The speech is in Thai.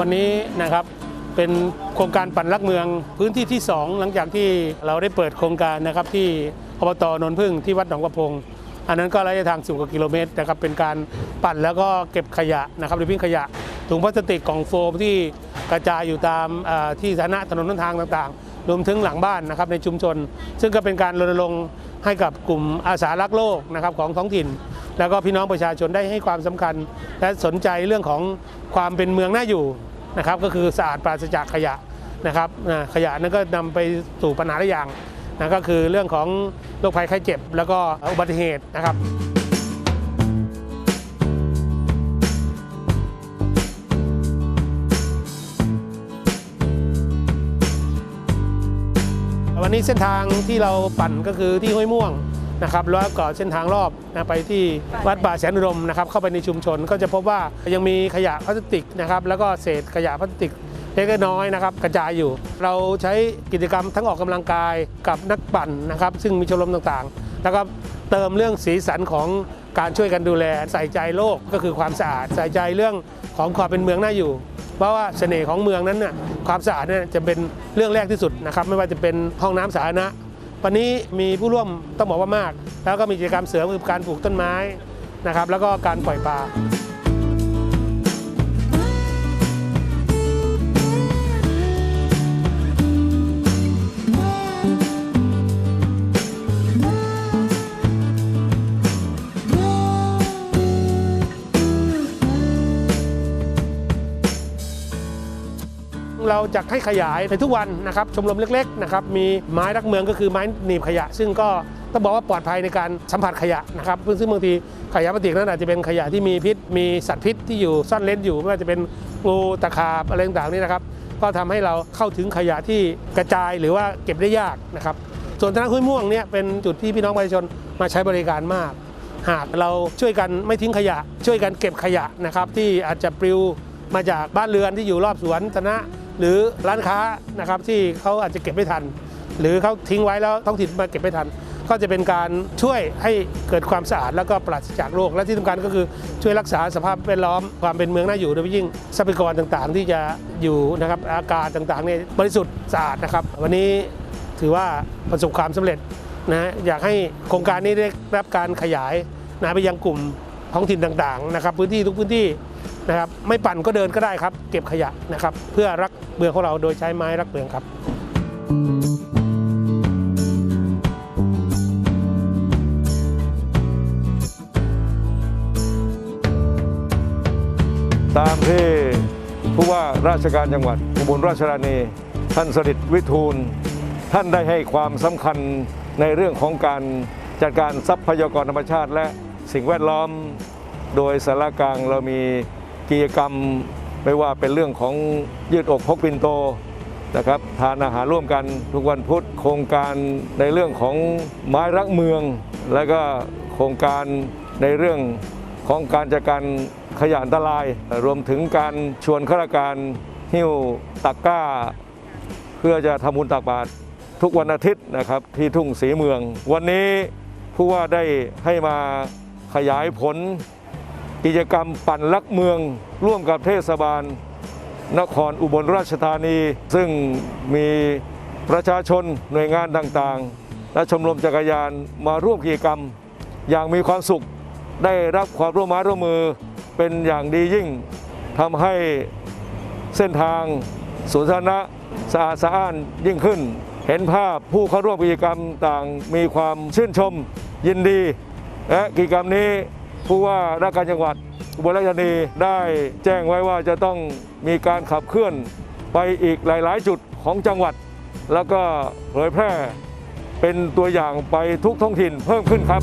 วันนี้นะครับเป็นโครงการปั่นรักเมืองพื้นที่ที่ 2 หลังจากที่เราได้เปิดโครงการนะครับที่อบตนนพึ่งที่วัดหนองกระพง อันนั้นก็ระยะทาง10กว่ากิโลเมตรนะครับเป็นการปั่นแล้วก็เก็บขยะนะครับหรือวิ่งขยะถุงพลาสติกกล่องโฟมที่กระจายอยู่ตามที่สาธารณะถนนหนทางต่างๆ รวมถึงหลังบ้านนะครับในชุมชน ซึ่งก็เป็นการรณรงค์ให้กับกลุ่มอาสารักโลกนะครับของท้องถิ่น แล้วก็พี่น้องประชาชนได้ให้ความสำคัญ และสนใจเรื่องของความเป็นเมืองน่าอยู่ นะครับก็คือสะอาดปราศจากขยะนะครับขยะนั้นก็นำไปสู่ปัญหาหลายอย่างนะก็คือเรื่องของโรคภัยไข้เจ็บ แล้วก็อุบัติเหตุนะครับวันนี้เส้นทางที่เราปั่นก็คือที่ห้วยม่วง นะครับแล้วก็เส้นทางรอบนะไปที่วัดป่าแสนอุดมนะครับเข้าไปในชุมชนก็จะพบว่ายังมีขยะพลาสติกนะครับแล้วก็เศษขยะพลาสติกเล็กๆน้อยๆนะครับกระจายอยู่ เราใช้กิจกรรมทั้งออกกำลังกายกับนักปั่นนะครับซึ่งมีชมรมต่างๆแล้วก็เติมเรื่องสีสันของการช่วยกันดูแลใส่ใจโลกก็คือความสะอาดใส่ใจเรื่องของความเป็นเมืองน่าอยู่เพราะว่าเสน่ห์ของเมืองนั้นน่ะความสะอาดเนี่ยจะเป็นเรื่องแรกที่สุดนะครับไม่ว่าจะเป็นห้องน้ำสาธารณะ วันนี้มีผู้ร่วมต้องบอกว่ามาก แล้วก็มีกิจกรรมเสริมคือการปลูกต้นไม้นะครับแล้วก็การปล่อยปลา เราจะให้ขยายในทุกวันนะครับชมรมเล็กๆนะครับมีไม้รักเมืองก็คือไม้หนีบขยะ ซึ่งก็ต้องบอกว่าปลอดภัยในการสัมผัสขยะนะครับซึ่งบางทีขยะพลาสติกนั้นอาจจะเป็นขยะที่มีพิษ มีสัตว์พิษที่อยู่ซ่อนเล้นอยู่ไม่ว่าจะเป็นงูตะขาบอะไรต่างๆนี่นะครับก็ทำให้เราเข้าถึงขยะที่กระจายหรือว่าเก็บได้ยากนะครับส่วนธนาห้วยม่วงเนี่ยเป็นจุดที่พี่น้องประชาชนมาใช้บริการมาก หากเราช่วยกันไม่ทิ้งขยะ ช่วยกันเก็บขยะนะครับที่อาจจะปลิวมาจากบ้านเรือนที่อยู่รอบสวนสาธารณะ หรือร้านค้านะครับที่เขาอาจจะเก็บไม่ทัน หรือเขาทิ้งไว้แล้วท้องถิ่นมาเก็บไม่ทัน ก็จะเป็นการช่วยให้เกิดความสะอาดแล้วก็ปราศจากโรคและที่สำคัญก็คือช่วยรักษาสภาพแวดล้อมความเป็นเมืองน่าอยู่โดยเฉพาะยิ่งทรัพยากรต่างๆ ที่จะอยู่นะครับอากาศต่างๆเนี่ยบริสุทธิ์สะอาดนะครับ วันนี้ถือว่าประสบความสำเร็จนะฮะอยากให้โครงการนี้ได้รับการขยายนะไปยังกลุ่มท้องถิ่นต่างๆนะครับพื้นที่ทุกพื้นที่นะครับไม่ปั่นก็เดินก็ได้ครับ เก็บขยะนะครับ เพื่อรัก เมืองของเราโดยใช้ไม้รักเมืองครับ ตามที่ผู้ว่าราชการจังหวัดอุบลราชธานีท่านสฤษดิ์วิทูล ท่านได้ให้ความสำคัญในเรื่องของการจัดการทรัพยากรธรรมชาติและสิ่งแวดล้อม โดยสารกลางเรามีกิจกรรม ไม่ว่าเป็นเรื่องของยืดอกพกปินโตนะครับทานอาหารร่วมกันทุกวันพุธโครงการในเรื่องของไม้รักเมือง และก็โครงการในเรื่องของการจัดการขยะอันตราย รวมถึงการชวนข้าราชการหิ้วตักก้า เพื่อจะทำบุญตักบาตรทุกวันอาทิตย์นะครับที่ทุ่งสีเมือง วันนี้ผู้ว่าได้ให้มาขยายผล กิจกรรมปั่นลักเมือง ร่วมกับเทศบาล นครอุบลราชธานี ซึ่งมีประชาชนหน่วยงานต่างๆ และชมรมจักรยานมาร่วมกิจกรรม อย่างมีความสุขได้รับความร่วมไม้ร่วมมือเป็นอย่างดียิ่งทำให้เส้นทางสวนสาธารณะสะอาดสะอ้านยิ่งขึ้น เห็นภาพผู้เข้าร่วมกิจกรรมต่างมีความชื่นชมยินดี และกิจกรรมนี้ ผู้ว่าราชการจังหวัดอุบลราชธานีได้แจ้งไว้ว่าจะต้องมีการขับเคลื่อนไปอีกหลาย ๆ จุดของจังหวัด แล้วก็เผยแพร่เป็นตัวอย่างไปทุกท้องถิ่นเพิ่มขึ้นครับ